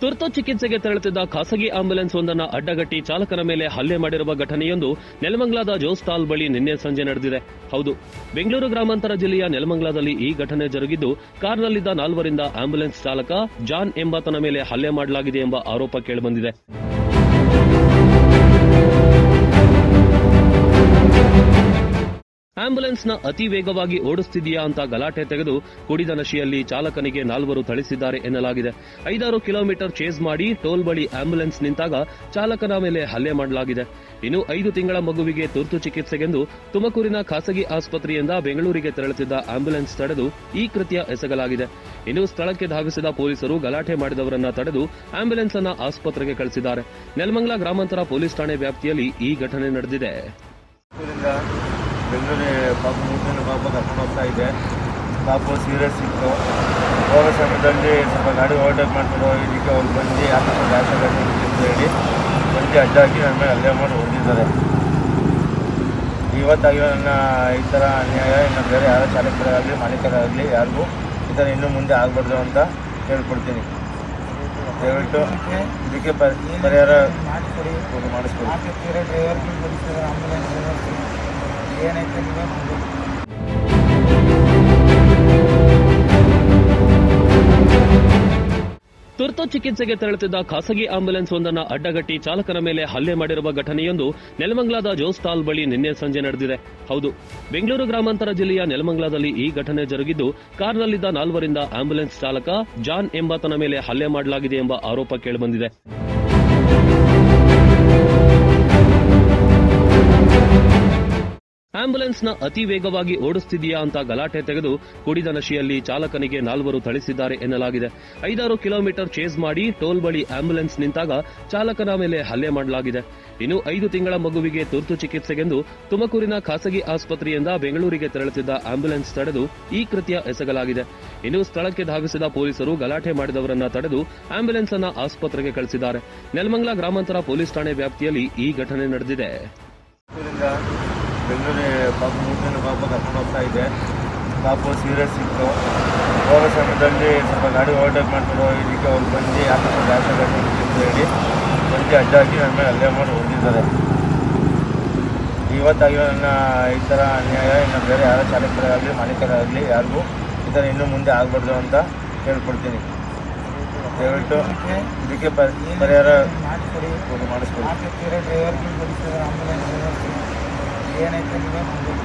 ತುರ್ತು ಚಿಕಿತ್ಸೆಗೆ ತೆರಳುತ್ತಿದ್ದ ಖಾಸಗಿ ಆಂಬ್ಯುಲೆನ್ಸ್ ಒಂದನ್ನು ಅಡ್ಡಗಟ್ಟಿ ಚಾಲಕನ ಮೇಲೆ ಹಲ್ಲೆ ಮಾಡಿರುವ ಘಟನೆಯೊಂದು ನೆಲಮಂಗ್ಲಾದ ಜೋಸ್ತಾಲ್ ಬಳಿ ನಿನ್ನೆ ಸಂಜೆ ನಡೆದಿದೆ. ಹೌದು, ಬೆಂಗಳೂರು ಗ್ರಾಮಾಂತರ ಜಿಲ್ಲೆಯ ನೆಲಮಂಗ್ಲಾದಲ್ಲಿ ಈ ಘಟನೆ ಜರುಗಿದ್ದು, ಕಾರ್ನಲ್ಲಿದ್ದ ನಾಲ್ವರಿಂದ ಆಂಬ್ಯುಲೆನ್ಸ್ ಚಾಲಕ ಜಾನ್ ಎಂಬಾತನ ಮೇಲೆ ಹಲ್ಲೆ ಮಾಡಲಾಗಿದೆ ಎಂಬ ಆರೋಪ ಕೇಳಿಬಂದಿದೆ. ಆಂಬ್ಯುಲೆನ್ಸ್ನ ಅತಿ ವೇಗವಾಗಿ ಓಡಿಸ್ತಿದೆಯಾ ಅಂತ ಗಲಾಟೆ ತೆಗೆದು ಕುಡಿದ ನಶೆಯಲ್ಲಿ ಚಾಲಕನಿಗೆ ನಾಲ್ವರು ಥಳಿಸಿದ್ದಾರೆ ಎನ್ನಲಾಗಿದೆ. ಐದಾರು ಕಿಲೋಮೀಟರ್ ಚೇಸ್ ಮಾಡಿ ಟೋಲ್ ಬಳಿ ಆಂಬ್ಯುಲೆನ್ಸ್ ನಿಂತಾಗ ಚಾಲಕನ ಮೇಲೆ ಹಲ್ಲೆ ಮಾಡಲಾಗಿದೆ. ಇನ್ನು ಐದು ತಿಂಗಳ ಮಗುವಿಗೆ ತುರ್ತು ಚಿಕಿತ್ಸೆಗೆಂದು ತುಮಕೂರಿನ ಖಾಸಗಿ ಆಸ್ಪತ್ರೆಯಿಂದ ಬೆಂಗಳೂರಿಗೆ ತೆರಳುತ್ತಿದ್ದ ಆಂಬ್ಯುಲೆನ್ಸ್ ತಡೆದು ಈ ಕೃತ್ಯ ಎಸಗಲಾಗಿದೆ. ಇನ್ನು ಸ್ಥಳಕ್ಕೆ ಧಾವಿಸಿದ ಪೊಲೀಸರು ಗಲಾಟೆ ಮಾಡಿದವರನ್ನ ತಡೆದು ಆಂಬ್ಯುಲೆನ್ಸ್ ಅನ್ನ ಆಸ್ಪತ್ರೆಗೆ ಕಳಿಸಿದ್ದಾರೆ. ನೆಲಮಂಗಲ ಗ್ರಾಮಾಂತರ ಪೊಲೀಸ್ ಠಾಣೆ ವ್ಯಾಪ್ತಿಯಲ್ಲಿ ಈ ಘಟನೆ ನಡೆದಿದೆ. ಊರಿಂದ ಬೆಂಗಳೂರಿಗೆ ಪಾಪ ಮೂರ್ತಿಯನ್ನು ಪಾಪ ಕರ್ಕೊಂಡು ಹೋಗ್ತಾ ಇದ್ದೆ ಪಾಪ ಸೀರಿಯಸ್ ಇತ್ತು. ಹೋಗೋ ಸಮಯದಲ್ಲಿ ಸ್ವಲ್ಪ ಗಾಡಿ ಓವರ್ಟೇಕ್ ಮಾಡ್ಕೊಂಡು ಇದಕ್ಕೆ ಅವ್ರು ಬಂದು ಆತ ಡ್ಯಾಶ್ ಆಗಬೇಕು ಅಂತ ಹೇಳಿ ಬಂದು ಅಡ್ಡ ಹಾಕಿ ನನ್ನ ಮೇಲೆ ಅಲ್ಲೇ ಮಾಡಿ ಹೊಡೆದಿದ್ದಾರೆ. ಇವತ್ತಾಗಿರೋ ನನ್ನ ಈ ಥರ ಅನ್ಯಾಯ ಇನ್ನು ಬೇರೆ ಯಾರೋ ಚಾಲಕರಾಗಲಿ ಮಾಲೀಕರಾಗಲಿ ಯಾರಿಗೂ ಈ ಥರ ಇನ್ನೂ ಮುಂದೆ ಆಗಬಾರ್ದು ಅಂತ ಹೇಳ್ಕೊಡ್ತೀನಿ. ದಯವಿಟ್ಟು ಇದಕ್ಕೆ ಪರಿ- ಪರಿಹಾರ ಮಾಡಿಸ್ಕೊಡಿ. ಕೊಡು- ಮಾಡಿಸ್ಕೊಡಿ ಏನೈತೆ ನೀವೇ ನೋಡ್ಬೋದು ತುರ್ತು ಚಿಕಿತ್ಸೆಗೆ ತೆರಳುತ್ತಿದ್ದ ಖಾಸಗಿ ಆಂಬ್ಯುಲೆನ್ಸ್ ಒಂದನ್ನು ಅಡ್ಡಗಟ್ಟಿ ಚಾಲಕನ ಮೇಲೆ ಹಲ್ಲೆ ಮಾಡಿರುವ ಘಟನೆಯೊಂದು ನೆಲಮಂಗ್ಲಾದ ಜೋಸ್ತಾಲ್ ಬಳಿ ನಿನ್ನೆ ಸಂಜೆ ನಡೆದಿದೆ. ಹೌದು, ಬೆಂಗಳೂರು ಗ್ರಾಮಾಂತರ ಜಿಲ್ಲೆಯ ನೆಲಮಂಗ್ಲಾದಲ್ಲಿ ಈ ಘಟನೆ ಜರುಗಿದ್ದು, ಕಾರ್ನಲ್ಲಿದ್ದ ನಾಲ್ವರಿಂದ ಆಂಬ್ಯುಲೆನ್ಸ್ ಚಾಲಕ ಜಾನ್ ಎಂಬಾತನ ಮೇಲೆ ಹಲ್ಲೆ ಮಾಡಲಾಗಿದೆ ಎಂಬ ಆರೋಪ ಕೇಳಿಬಂದಿದೆ. ಆಂಬ್ಯುಲೆನ್ಸ್ನ ಅತಿ ವೇಗವಾಗಿ ಓಡಿಸ್ತಿದೆಯಾ ಅಂತ ಗಲಾಟೆ ತೆಗೆದು ಕುಡಿದ ನಶೆಯಲ್ಲಿ ಚಾಲಕನಿಗೆ ನಾಲ್ವರು ಥಳಿಸಿದ್ದಾರೆ ಎನ್ನಲಾಗಿದೆ. ಐದಾರು ಕಿಲೋಮೀಟರ್ ಚೇಸ್ ಮಾಡಿ ಟೋಲ್ ಬಳಿ ಆಂಬ್ಯುಲೆನ್ಸ್ ನಿಂತಾಗ ಚಾಲಕನ ಮೇಲೆ ಹಲ್ಲೆ ಮಾಡಲಾಗಿದೆ. ಇನ್ನು ಐದು ತಿಂಗಳ ಮಗುವಿಗೆ ತುರ್ತು ಚಿಕಿತ್ಸೆಗೆಂದು ತುಮಕೂರಿನ ಖಾಸಗಿ ಆಸ್ಪತ್ರೆಯಿಂದ ಬೆಂಗಳೂರಿಗೆ ತೆರಳುತ್ತಿದ್ದ ಆಂಬ್ಯುಲೆನ್ಸ್ ತಡೆದು ಈ ಕೃತ್ಯ ಎಸಗಲಾಗಿದೆ. ಇನ್ನು ಸ್ಥಳಕ್ಕೆ ಧಾವಿಸಿದ ಪೊಲೀಸರು ಗಲಾಟೆ ಮಾಡಿದವರನ್ನ ತಡೆದು ಆಂಬ್ಯುಲೆನ್ಸ್ ಅನ್ನ ಆಸ್ಪತ್ರೆಗೆ ಕಳಿಸಿದ್ದಾರೆ. ನೆಲಮಂಗಲ ಗ್ರಾಮಾಂತರ ಪೊಲೀಸ್ ಠಾಣೆ ವ್ಯಾಪ್ತಿಯಲ್ಲಿ ಈ ಘಟನೆ ನಡೆದಿದೆ. ಊರಿಂದ ಬೆಂಗಳೂರಿಗೆ ಪಾಪ ಮೂರು ಜನ ಪಾಪ ಕರ್ಕೊಂಡು ಹೋಗ್ತಾ ಇದ್ದೆ. ಪಾಪ ಸೀರಿಯಸ್ ಇತ್ತು. ಹೋಗೋ ಸಮಯದಲ್ಲಿ ಸ್ವಲ್ಪ ಗಾಡಿ ಓವರ್ಟೇಕ್ ಮಾಡ್ಕೊಂಡು ಇದಕ್ಕೆ ಅವ್ರು ಬಂದು ಯಾಕೆ ಡ್ಯಾಶ್ ಅಂತ ಹೇಳಿ ಬಂದು ಅಡ್ಡ ಹಾಕಿ ನನ್ನ ಮೇಲೆ ಅಲ್ಲೇ ಮಾಡಿ ಹೊಡೆದಿದ್ದಾರೆ. ಇವತ್ತಾಗಿಯೋ ನನ್ನ ಈ ಥರ ಅನ್ಯಾಯ ಇನ್ನು ಬೇರೆ ಯಾರೋ ಚಾಲಕರಾಗಲಿ ಮಾಲೀಕರಾಗಲಿ ಯಾರಿಗೂ ಈ ಥರ ಇನ್ನೂ ಮುಂದೆ ಆಗಬಾರ್ದು ಅಂತ ಹೇಳ್ಕೊಡ್ತೀನಿ. ದಯವಿಟ್ಟು ಇದಕ್ಕೆ ಪರಿ- ಪರಿಹಾರ ಮಾಡಿಸ್ಕೊಡಿ. ಕೊಡು- ಮಾಡಿಸ್ಕೊಡಿ ಏನೈತೆ ನೀವೇ ಮಾಡಬೇಕು